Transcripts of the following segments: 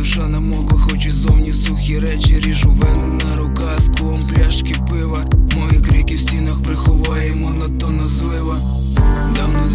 душа намокла, хоч і зовні сухі речі, ріжу вени на руках, ском пляшки пива. Мої крики в стінах приховає монотонна злива. Давно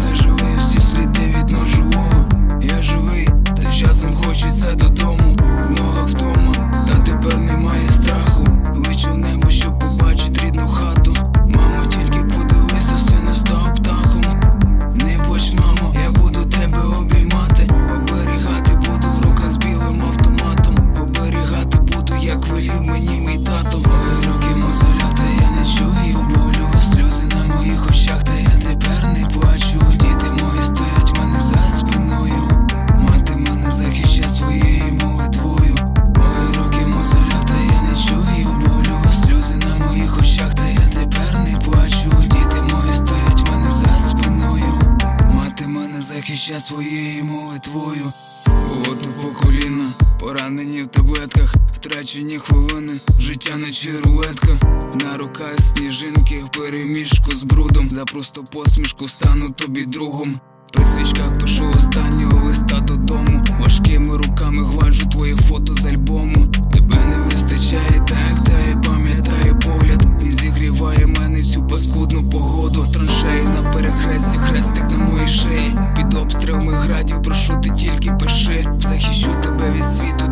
мене захищає своєю молитвою. Воду по коліна, поранені в таблетках, втрачені хвилини, життя наче рулетка. На руках сніжинки в перемішку з брудом. За просто посмішку стану тобі другом. При свічках пишу останнього листа додому. стрьомих градів, прошу ти тільки пиши, захищу тебе від світу.